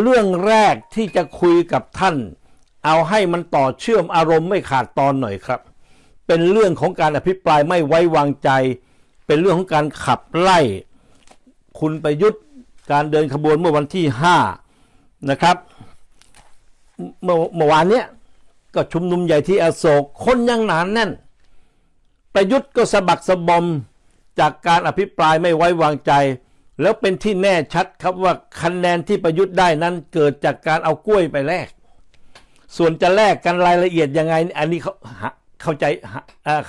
เรื่องแรกที่จะคุยกับท่าน เอาให้มันต่อเชื่อมอารมณ์ไม่ขาดตอนหน่อยครับ เป็นเรื่องของการอภิปรายไม่ไว้วางใจ เป็นเรื่องของการขับไล่ คุณประยุทธ์การเดินขบวนเมื่อวันที่ 5 นะครับเมื่อเมื่อวานเนี้ยก็ชุมนุมใหญ่ที่อโศกคนยังหนานแน่น ประยุทธ์ก็สะบักสะบอมจากการอภิปรายไม่ไว้วางใจ แล้วเป็นที่แน่ชัดครับว่าคะแนนที่ประยุทธ์ได้นั้นเกิดจากการเอากล้วยไปแลก ส่วนจะแลกกันรายละเอียดยังไง อันนี้เขาเข้าใจ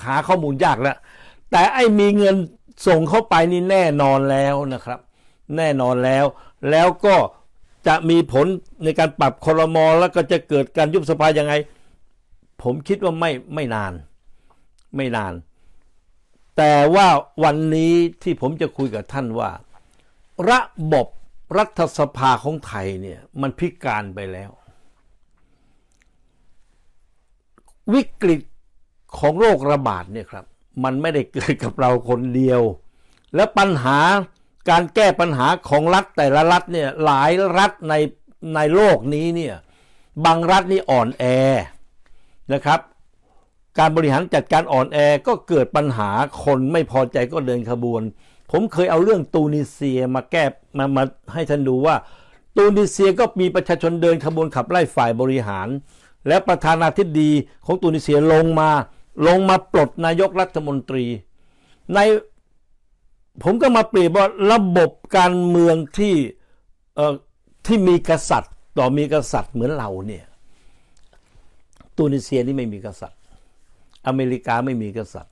หาข้อมูลยากแล้ว แต่ไอ้มีเงินส่งเข้าไปนี่แน่นอนแล้วนะครับ แน่นอนแล้ว แล้วก็จะมีผลในการปรับคอรมอแล้วก็จะเกิดการยุบสภายังไง ผมคิดว่าไม่ไม่นาน ไม่นาน แต่ว่าวันนี้ที่ผมจะคุยกับท่านว่า ระบบรัฐสภาของไทยเนี่ยมันพิการไปแล้ว วิกฤตของโรคระบาดเนี่ยครับ มันไม่ได้เกิดกับเราคนเดียว และปัญหาการแก้ปัญหาของรัฐแต่ละรัฐเนี่ยหลายรัฐในในโลกนี้เนี่ยบางรัฐนี่อ่อนแอนะครับ การบริหารจัดการอ่อนแอก็เกิดปัญหาคนไม่พอใจก็เดินขบวน ผมเคยเอาเรื่องตูนิเซียมาแก้มามาให้ท่านดูว่า ตูนิเซียก็มีประชาชนเดินขบวนขับไล่ฝ่ายบริหาร และประธานาธิบดีของตูนิเซียลงมาลงมาปลดนายกรัฐมนตรี ในผมก็มาเปรียบว่าระบบการเมืองที่เอ่อที่มีกษัตริย์ ต่อมีกษัตริย์เหมือนเราเนี่ยตูนิเซียนี่ไม่มีกษัตริย์ อเมริกาไม่มีกษัตริย์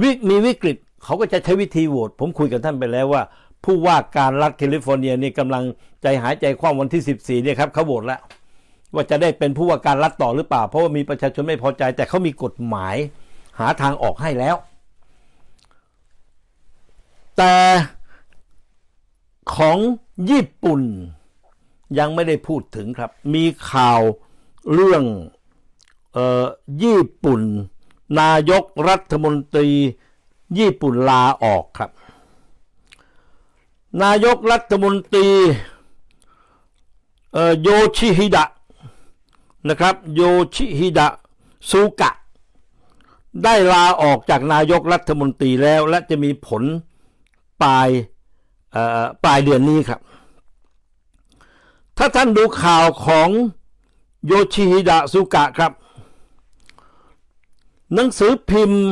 วิมีวิกฤต เขาก็จะใช้วิธีโหวตผมคุยกับท่านไปแล้วว่า ผู้ว่าการรัฐแคลิฟอร์เนียนี่กำลังใจหายใจคว่ำวันที่ 14เนี่ยครับเขาโหวตแล้ว ว่าจะได้เป็นผู้ว่าการรัฐต่อหรือเปล่า เพราะว่ามีประชาชนไม่พอใจ แต่เขามีกฎหมายหาทางออกให้แล้ว แต่ของญี่ปุ่นยังไม่ได้พูดถึงครับ มีข่าวเรื่องเออญี่ปุ่น นายกรัฐมนตรี ญี่ปุ่นลาออกครับ นายกรัฐมนตรีโยชิฮิดะนะครับโยชิฮิดะซูกะ ได้ลาออกจากนายกรัฐมนตรีแล้ว และจะมีผลปลายเอ่อปลายเดือนนี้ครับ ถ้าท่านดูข่าวของโยชิฮิดะซูกะครับ หนังสือพิมพ์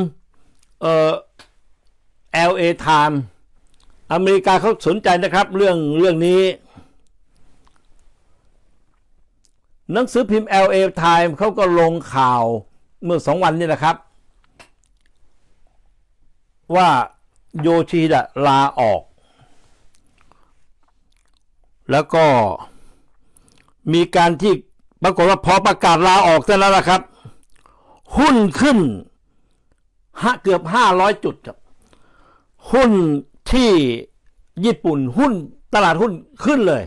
LA Time อเมริกาเขาสนใจนะครับ เรื่องเรื่องนี้ หนังสือพิมพ์ LA Time เขาก็ลงข่าวเมื่อสองวันนี้นะครับ ว่าโยชิดะลาออก แล้วก็มีการที่ปรากฏว่าพอประกาศลาออกเท่านั้นแหละครับ หุ้นขึ้นเกือบห้าร้อยจุดครับ หุ้นที่ญี่ปุ่นหุ้นตลาดหุ้นขึ้นเลย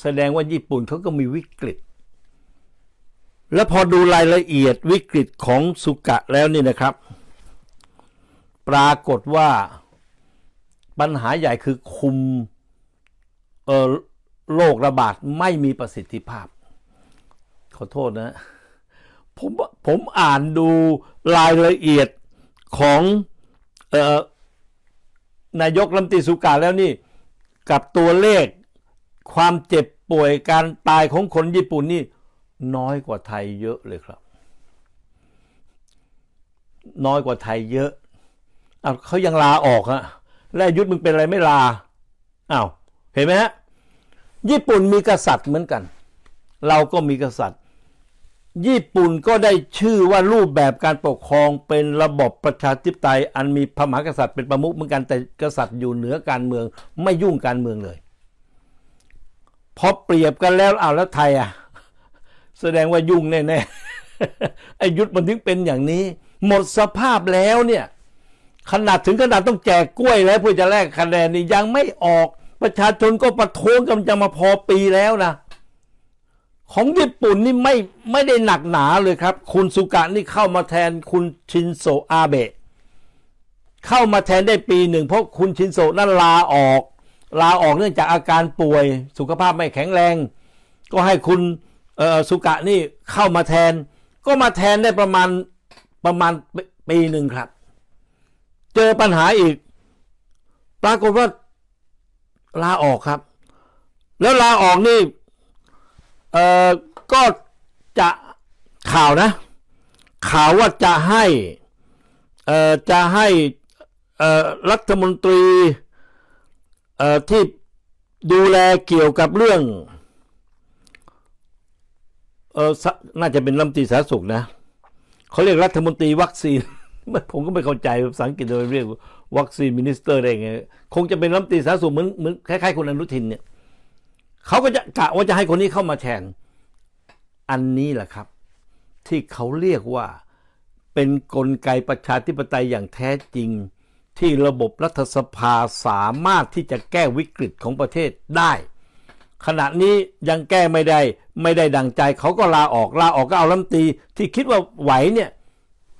แสดงว่าญี่ปุ่นเขาก็มีวิกฤต แล้วพอดูรายละเอียดวิกฤตของสุกะแล้วนี่นะครับ ปรากฏว่าปัญหาใหญ่คือคุมโรคระบาดไม่มีประสิทธิภาพ ขอโทษนะผมผมอ่านดูรายละเอียดของออ นายกรัฐมนตรีสุกาแล้วนี่ กับตัวเลขความเจ็บป่วยการตายของคนญี่ปุ่นนี่ น้อยกว่าไทยเยอะเลยครับ น้อยกว่าไทยเยอะอ้าวเขายังลาออกฮะแล้วยุทธมึงเป็นอะไรไม่ลาอ้าวเห็นไหมฮะญี่ปุ่นมีกษัตริย์เหมือนกัน เราก็มีกษัตริย์ ญี่ปุ่นก็ได้ชื่อว่ารูปแบบการปกครองเป็นระบบประชาธิปไตย อันมีพระมหากษัตริย์เป็นประมุขเหมือนกันแต่กษัตริย์อยู่เหนือการเมือง ไม่ยุ่งการเมืองเลยพอเปรียบกันแล้วเอาแล้วไทยอะ แสดงว่ายุ่งแน่ๆไอ้ยุทธมันถึงเป็นอย่างนี้ หมดสภาพแล้วเนี่ย ขนาดถึงขนาดต้องแจกกล้วยแล้วเพื่อจะแลกคะแนนนี่ยังไม่ออกประชาชนก็ประท้วงกันจะมาพอปีแล้วนะ ของญี่ปุ่นนี่ไม่ไม่ได้หนักหนาเลยครับ คุณสุกะนี่เข้ามาแทนคุณชินโซอาเบะเข้ามาแทนได้ปีหนึ่งเพราะคุณชินโซนั่นลาออก ลาออกเนื่องจากอาการป่วย สุขภาพไม่แข็งแรง ก็ให้คุณสุกะนี่เข้ามาแทน ก็มาแทนได้ประมาณประมาณปีปีหนึ่งครับ เจอปัญหาอีก ปรากฏว่าลาออกครับ แล้วลาออกนี่ เออก็จะข่าวนะ ข่าวว่าจะให้เออจะให้เออรัฐมนตรีเออที่ดูแลเกี่ยวกับเรื่องเออน่าจะเป็นรัฐมนตรีสาธารณสุขนะเขาเรียกรัฐมนตรีวัคซีนผมก็ไม่เข้าใจภาษาอังกฤษเลยเรียกวัคซีนมินิสเตอร์ได้ไง คงจะเป็นรัฐมนตรีสาธารณสุขเหมือนเหมือนคล้ายๆคุณอนุทินเนี่ย เขาก็จะกะว่าจะให้คนนี้เข้ามาแทน อันนี้แหละครับ ที่เขาเรียกว่าเป็นนกลไกประชาธิปไตยอย่างแท้จริง ที่ระบบรัฐสภาสามารถที่จะแก้วิกฤตของประเทศได้ ขณะนี้ยังแก้ไม่ได้ ไม่ได้ดังใจ เขาก็ลาออกลาออกก็เอารัมตีที่คิดว่าไหวเนี่ย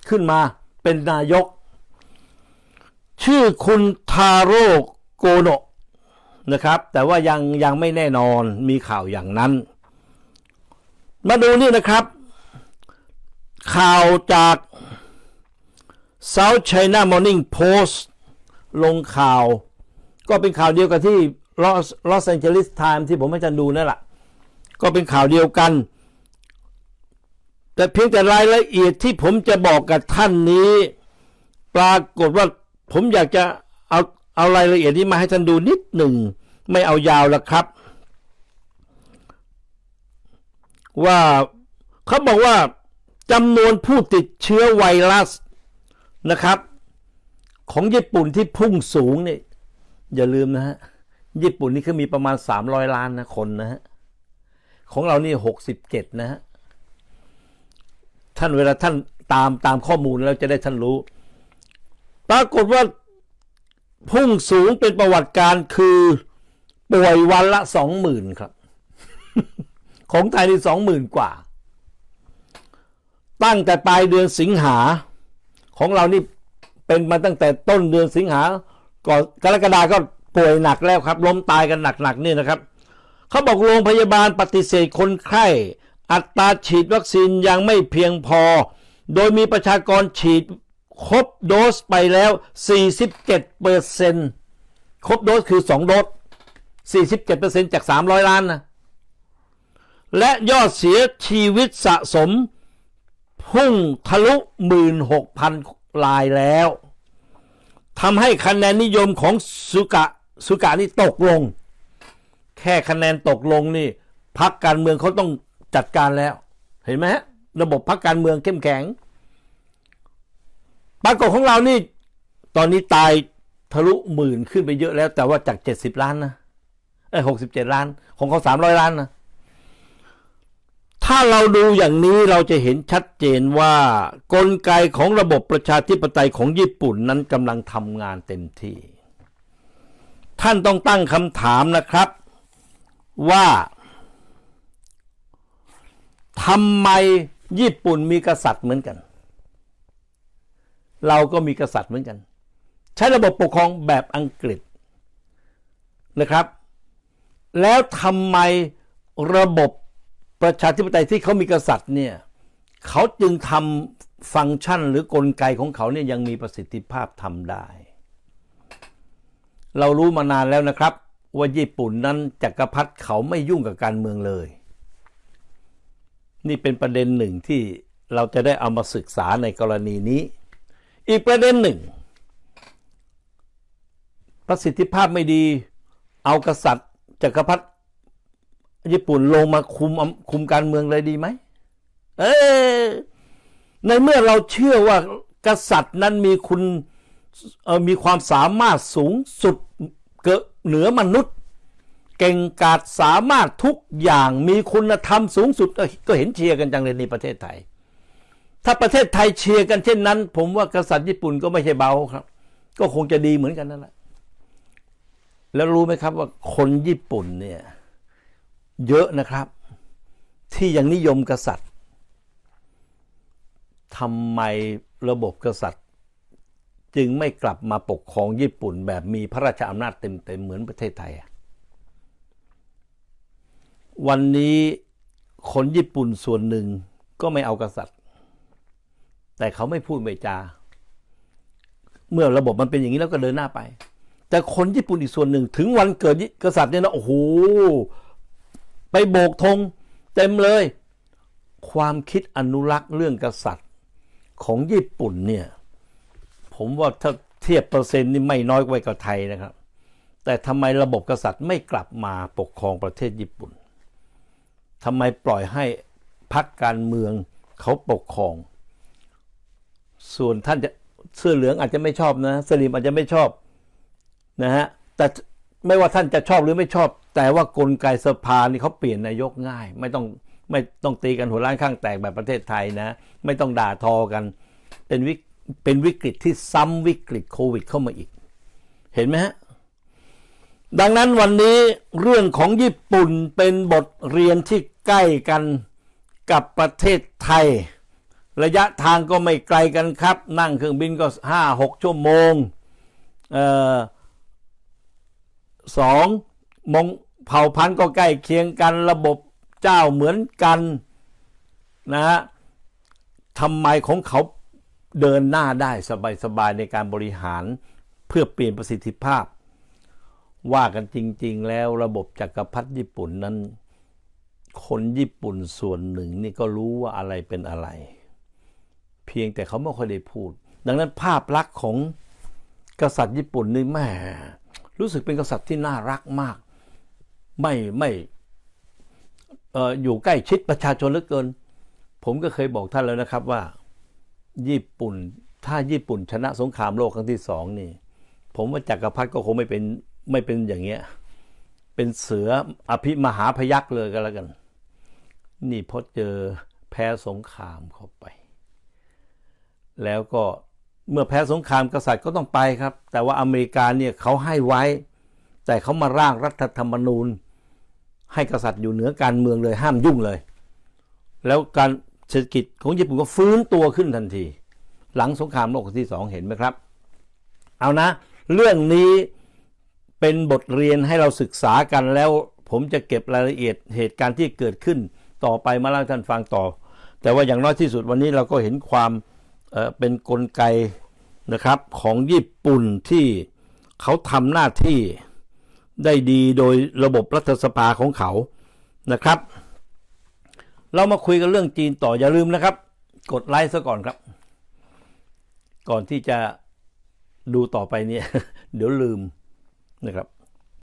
ขึ้นมาเป็นนายก ชื่อคุณทาโร่โกโนะ นะครับ แต่ว่ายังยังไม่แน่นอนมีข่าวอย่างนั้น มาดูนี่นะครับ ข่าวจาก South China Morning Post ลงข่าว ก็เป็นข่าวเดียวกับที่ Los Los Angeles Times ที่ผมให้ท่านดูนั่นแหละก็เป็นข่าวเดียวกัน แต่เพียงแต่รายละเอียดที่ผมจะบอกกับท่านนี้ ปรากฏว่าผมอยากจะ เอารายละเอียดนี้มาให้ท่านดูนิดหนึ่ง ไม่เอายาวแล้วครับ ว่าเขาบอกว่าจำนวนผู้ติดเชื้อไวรัสนะครับ ของญี่ปุ่นที่พุ่งสูงเนี่ยอย่าลืมนะฮะ ญี่ปุ่นนี่เขามีประมาณ 300 ล้านนะคนนะฮะ ของเรานี่ 67 นะฮะ ท่านเวลาท่านตามตามข้อมูลแล้วจะได้ท่านรู้ ปรากฏว่า พุ่งสูงเป็นประวัติการคือป่วยวันละ20,000ครับ ของไทยนี่20,000กว่า ตั้งแต่ปลายเดือนสิงหา ของเรานี่เป็นมาตั้งแต่ต้นเดือนสิงหาก่อนกรกฎาก็ป่วยหนักแล้วครับ ล้มตายกันหนักๆนี่นะครับ เขาบอกโรงพยาบาลปฏิเสธคนไข้ อัตราฉีดวัคซีนยังไม่เพียงพอ โดยมีประชากรฉีด ครบโดสไปแล้ว 47เปอร์เซนครบโดสคือ 2 โดส 47เปอร์เซนจาก 300 ล้านนะ และยอดเสียชีวิตสะสม พุ่งทะลุ 16,000 ลายแล้วทำให้คะแนนนิยมของสุกะสุกะนี่ตกลง แค่คะแนนตกลงนี่พักการเมืองเขาต้องจัดการแล้ว เห็นไหมฮะ ระบบพักการเมืองเข้มแข็ง ปรากฏของเรานี่ ตอนนี้ตายทะลุหมื่นขึ้นไปเยอะแล้ว แต่ว่าจาก70ล้านนะเอ้หกสิบเจ็ดล้าน ของเขา300ล้านนะถ้าเราดูอย่างนี้เราจะเห็นชัดเจนว่ากลไกของระบบประชาธิปไตยของญี่ปุ่นนั้นกำลังทำงานเต็มที่ ท่านต้องตั้งคำถามนะครับว่าทำไมญี่ปุ่นมีกษัตริย์เหมือนกัน เราก็มีกษัตริย์เหมือนกัน ใช้ระบบปกครองแบบอังกฤษนะครับ แล้วทำไมระบบประชาธิปไตยที่เขามีกษัตริย์เนี่ยเขาจึงทำฟังก์ชันหรือกลไกของเขาเนี่ยยังมีประสิทธิภาพทำได้ เรารู้มานานแล้วนะครับ ว่าญี่ปุ่นนั้นจักรพรรดิเขาไม่ยุ่งกับการเมืองเลย นี่เป็นประเด็นหนึ่งที่เราจะได้เอามาศึกษาในกรณีนี้ อีกประเด็นหนึ่ง ประสิทธิภาพไม่ดี เอากษัตริย์จักรพรรดิญี่ปุ่นลงมาคุมคุมการเมืองเลยดีไหม เออในเมื่อเราเชื่อว่ากษัตริย์นั้นมีคุณมีความสามารถสูงสุดเกิเหนือมนุษย์ เก่งกาจสามารถทุกอย่างมีคุณธรรมสูงสุดก็เห็นเชียร์กันจังเลยในประเทศไทย ถ้าประเทศไทยเชียร์กันเช่นนั้น ผมว่ากษัตริย์ญี่ปุ่นก็ไม่ใช่เบาครับ ก็คงจะดีเหมือนกันนั่นแหละแล้วรู้ไหมครับว่าคนญี่ปุ่นเนี่ย เยอะนะครับ ที่ยังนิยมกษัตริย์ทำไมระบบกษัตริย์ จึงไม่กลับมาปกครองญี่ปุ่น แบบมีพระราชอำนาจเต็มๆเหมือนประเทศไทยวันนี้คนญี่ปุ่นส่วนหนึ่งก็ไม่เอากษัตริย์ แต่เขาไม่พูดไม่จา เมื่อระบบมันเป็นอย่างนี้แล้วก็เดินหน้าไป แต่คนญี่ปุ่นอีกส่วนหนึ่ง ถึงวันเกิดกษัตริย์เนี่ยนะโอ้โหไปโบกธงเต็มเลย ความคิดอนุรักษ์เรื่องกษัตริย์ของญี่ปุ่นเนี่ย ผมว่าถ้าเทียบเปอร์เซ็นต์นี่ไม่น้อยกว่ากับไทยนะครับ แต่ทำไมระบบกษัตริย์ไม่กลับมาปกครองประเทศญี่ปุ่นทำไมปล่อยให้พรรคการเมืองเขาปกครอง ส่วนท่านจะเสื้อเหลืองอาจจะไม่ชอบนะสลิมอาจจะไม่ชอบนะฮะแต่ไม่ว่าท่านจะชอบหรือไม่ชอบ แต่ว่ากลไกสภานี่เขาเปลี่ยนนายกง่าย ไม่ต้องไม่ต้องตีกันหัวล้านข้างแตกแบบประเทศไทยนะ ไม่ต้องด่าทอกัน เป็นวิกเป็นวิกฤตที่ซ้ำวิกฤตโควิดเข้ามาอีก เห็นไหมฮะดังนั้นวันนี้เรื่องของญี่ปุ่นเป็นบทเรียนที่ใกล้กันกับประเทศไทย ระยะทางก็ไม่ไกลกันครับ นั่งเครื่องบินก็ห้าหกชั่วโมงเอ่อสองมงเผ่าพันธุ์ก็ใกล้เคียงกันระบบเจ้าเหมือนกันนะฮะทำไมของเขาเดินหน้าได้สบายๆในการบริหารเพื่อเปลี่ยนประสิทธิภาพ ว่ากันจริง ๆ แล้วระบบจักรพรรดิญี่ปุ่นนั้น คนญี่ปุ่นส่วนหนึ่งนี่ก็รู้ว่าอะไรเป็นอะไร พียงแต่เขาไม่ค่อยได้พูด ดังนั้นภาพลักษณ์ของกษัตริย์ญี่ปุ่นนี่แม่รู้สึกเป็นกษัตริย์ที่น่ารักมาก ไม่ไม่อออยู่ใกล้ชิดประชาชนเหลือเกิน ผมก็เคยบอกท่านแล้วนะครับว่า ญี่ปุ่นถ้าญี่ปุ่นชนะสงครามโลกครั้งที่สองนี่ ผมว่าจักรพรรดิก็คงไม่เป็นไม่เป็นอย่างเงี้ย เป็นเสืออภิมหาพยักษ์เลยก็แล้วกัน นี่พอเจอแพ้สงครามเข้าไป แล้วก็เมื่อแพ้สงครามกษัตริย์ก็ต้องไปครับ แต่ว่าอเมริกาเนี่ยเขาให้ไว้ แต่เขามาร่างรัฐธรรมนูญ ให้กษัตริย์อยู่เหนือการเมืองเลยห้ามยุ่งเลย แล้วการเศรษฐกิจของญี่ปุ่นก็ฟื้นตัวขึ้นทันที หลังสงครามโลกที่สองเห็นไหมครับ เอานะ เรื่องนี้เป็นบทเรียนให้เราศึกษากันแล้ว ผมจะเก็บรายละเอียดเหตุการณ์ที่เกิดขึ้น ต่อไปมาเล่าท่านฟังต่อ แต่ว่าอย่างน้อยที่สุดวันนี้เราก็เห็นความ เป็นนกลไกนะครับของญี่ปุ่นที่เขาทำหน้าที่ได้ดีโดยระบบรัฐสภาของเขานะครับ เรามาคุยกันเรื่องจีนต่ออย่าลืมนะครับ กดไลค์ซะก่อนครับ ก่อนที่จะดูต่อไปเนี่ย เดี๋ยวลืมนะครับ